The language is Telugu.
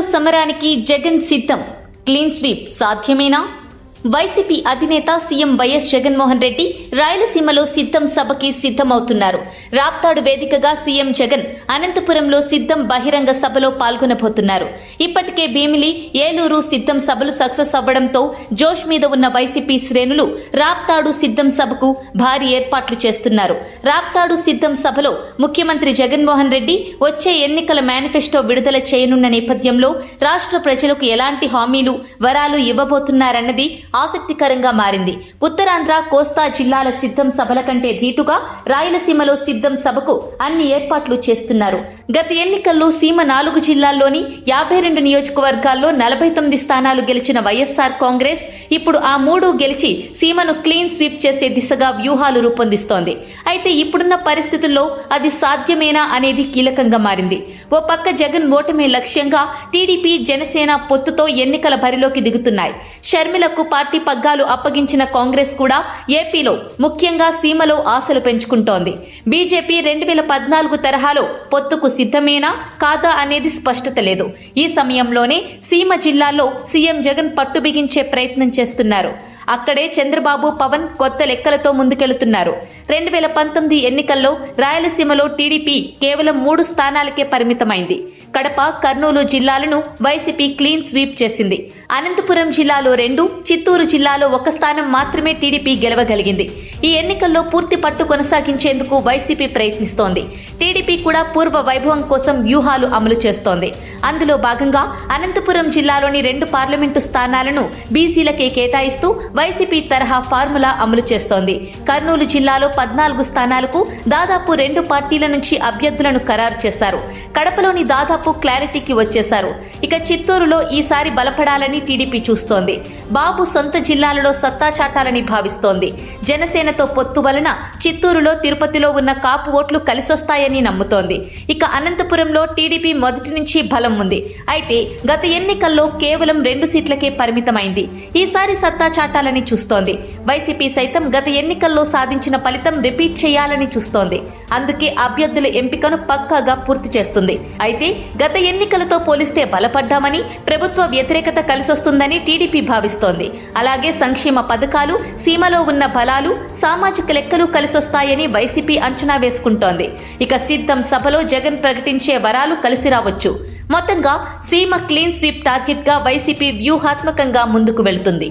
సమరానికి జగన్ సిద్ధం. క్లీన్ స్వీప్ సాధ్యమేనా? వైసీపీ అధినేత సీఎం వైఎస్ జగన్మోహన్ రెడ్డి రాయలసీమలో సిద్ధం సభకి సిద్ధమవుతున్నారు. రాప్తాడు వేదికగా సీఎం జగన్ అనంతపురంలో సిద్ధం బహిరంగ సభలో పాల్గొనబోతున్నారు. ఇప్పటికే భీమిలి ఏలూరు సిద్ధం సభలు సక్సెస్ అవ్వడంతో జోష్ మీద ఉన్న వైసీపీ శ్రేణులు రాప్తాడు సిద్ధం సభకు భారీ ఏర్పాట్లు చేస్తున్నారు. రాప్తాడు సిద్ధం సభలో ముఖ్యమంత్రి జగన్మోహన్ రెడ్డి వచ్చే ఎన్నికల మేనిఫెస్టో విడుదల చేయనున్న నేపథ్యంలో రాష్ట్ర ప్రజలకు ఎలాంటి హామీలు వరాలు ఇవ్వబోతున్నారన్నది ఆసక్తికరంగా మారింది. ఉత్తరాంధ్ర కోస్తా జిల్లాల సిద్ధం సభల కంటే ధీటుగా రాయలసీమలో సిద్ధం సభకు అన్ని ఏర్పాట్లు చేస్తున్నారు. గత ఎన్నికల్లో సీమ నాలుగు జిల్లాల్లోని యాభై రెండు నియోజకవర్గాల్లో నలభై తొమ్మిది స్థానాలు గెలిచిన వైఎస్ఆర్ కాంగ్రెస్ ఇప్పుడు ఆ మూడు గెలిచి సీమను క్లీన్ స్వీప్ చేసే దిశగా వ్యూహాలు రూపొందిస్తోంది. అయితే ఇప్పుడున్న పరిస్థితుల్లో అది సాధ్యమేనా అనేది కీలకంగా మారింది. ఓ పక్క జగన్ ఓటమే లక్ష్యంగా టీడీపీ జనసేన పొత్తుతో ఎన్నికల బరిలోకి దిగుతున్నాయి. షర్మిలకు పార్టీ పగ్గాలు అప్పగించిన కాంగ్రెస్ కూడా ఏపీలో ముఖ్యంగా సీమలో ఆశలు పెంచుకుంటోంది. బీజేపీ రెండు వేల పద్నాలుగు తరహాలో పొత్తుకు సిద్ధమేనా కాదా అనేది స్పష్టత లేదు. ఈ సమయంలోనే సీమ జిల్లాల్లో సీఎం జగన్ పట్టు బిగించే ప్రయత్నం చేస్తున్నారు. అక్కడే చంద్రబాబు పవన్ కొత్త లెక్కలతో ముందుకెళుతున్నారు. రెండు వేల పంతొమ్మిది ఎన్నికల్లో రాయలసీమలో టీడీపీ కేవలం మూడు స్థానాలకే పరిమితమైంది. కడప కర్నూలు జిల్లాలను వైసీపీ క్లీన్ స్వీప్ చేసింది. అనంతపురం జిల్లాలో రెండు చిత్తూరు జిల్లాలో ఒక స్థానం మాత్రమే టీడీపీ గెలవగలిగింది. ఈ ఎన్నికల్లో పూర్తి పట్టు కొనసాగించేందుకు వైసీపీ ప్రయత్నిస్తోంది. టీడీపీ కూడా పూర్వ వైభవం కోసం వ్యూహాలు అమలు చేస్తోంది. అందులో భాగంగా అనంతపురం జిల్లాలోని రెండు పార్లమెంటు స్థానాలను బీసీలకే కేటాయిస్తూ వైసీపీ తరహా ఫార్ములా అమలు చేస్తోంది. కర్నూలు జిల్లాలో పద్నాలుగు స్థానాలకు దాదాపు రెండు పార్టీల నుంచి అభ్యర్థులను ఖరారు చేశారు. కడపలోని దాదాపు క్లారిటీకి వచ్చేశారు. ఇక చిత్తూరులో ఈసారి బలపడాలని టీడీపీ చూస్తోంది. బాబు సొంత జిల్లాలలో సత్తా చాటాలని భావిస్తోంది. జనసేనతో పొత్తు వలన చిత్తూరులో తిరుపతిలో ఉన్న కాపు ఓట్లు కలిసొస్తాయని నమ్ముతోంది. ఇక అనంతపురంలో టీడీపీ మొదటి నుంచి బలం ఉంది. అయితే గత ఎన్నికల్లో కేవలం రెండు సీట్లకే పరిమితమైంది. ఈసారి సత్తా చాటాలని చూస్తోంది. వైసీపీ సైతం గత ఎన్నికల్లో సాధించిన ఫలితం రిపీట్ చేయాలని చూస్తోంది. అందుకే అభ్యర్థుల ఎంపికను పక్కాగా పూర్తి చేస్తుంది. అయితే గత ఎన్నికలతో పోలిస్తే బలం బలపడ్డామని ప్రభుత్వ వ్యతిరేకత కలిసొస్తుందని టీడీపీ భావిస్తోంది. అలాగే సంక్షేమ పథకాలు సీమలో ఉన్న బలాలు సామాజిక లెక్కలు కలిసొస్తాయని వైసీపీ అంచనా వేసుకుంటోంది. ఇక సిద్ధం సభలో జగన్ ప్రకటించే వరాలు కలిసి రావచ్చు. మొత్తంగా సీమ క్లీన్ స్వీప్ టార్గెట్గా వైసీపీ వ్యూహాత్మకంగా ముందుకు వెళ్తుంది.